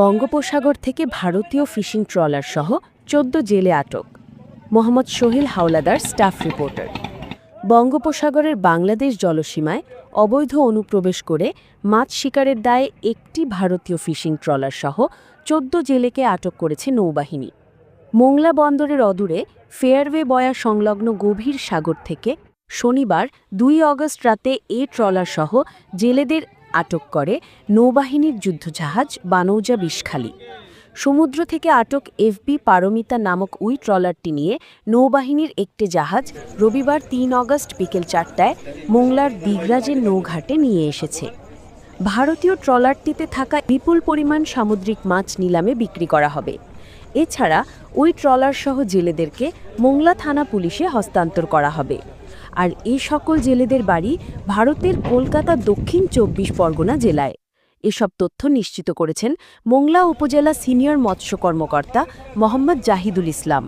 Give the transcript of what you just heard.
বঙ্গোপসাগর থেকে ভারতীয় ফিশিং ট্রলার সহ চোদ্দ জেলে আটক। Mohammad Sohel Howlader, staff reporter. বঙ্গোপসাগরের বাংলাদেশ জলসীমায় অবৈধ অনুপ্রবেশ করে মাছ শিকারের দায়ে একটি ভারতীয় ফিশিং ট্রলার সহ চোদ্দ জেলেকে আটক করেছে নৌবাহিনী। মোংলা বন্দরের অদূরে ফেয়ারওয়ে বয়া সংলগ্ন গভীর সাগর থেকে শনিবার দুই অগস্ট রাতে এ ট্রলার সহ জেলেদের আটক করে নৌবাহিনীর যুদ্ধজাহাজ বানৌজা বিষখালী। সমুদ্র থেকে আটক এফবি পারমিতা নামক ওই ট্রলারটি নিয়ে নৌবাহিনীর একটি জাহাজ রবিবার তিন অগস্ট বিকেল চারটায় মোংলার দিগরাজের নৌঘাটে নিয়ে এসেছে। ভারতীয় ট্রলারটিতে থাকা বিপুল পরিমাণ সামুদ্রিক মাছ নিলামে বিক্রি করা হবে। এছাড়া ওই ট্রলারসহ জেলেদেরকে মোংলা থানা পুলিশে হস্তান্তর করা হবে। আর এই সকল জেলেদের বাড়ি ভারতের কলকাতা দক্ষিণ চব্বিশ পরগনা জেলায়। এসব তথ্য নিশ্চিত করেছেন মোংলা উপজেলা সিনিয়র মৎস্য কর্মকর্তা মোহাম্মদ জাহিদুল ইসলাম।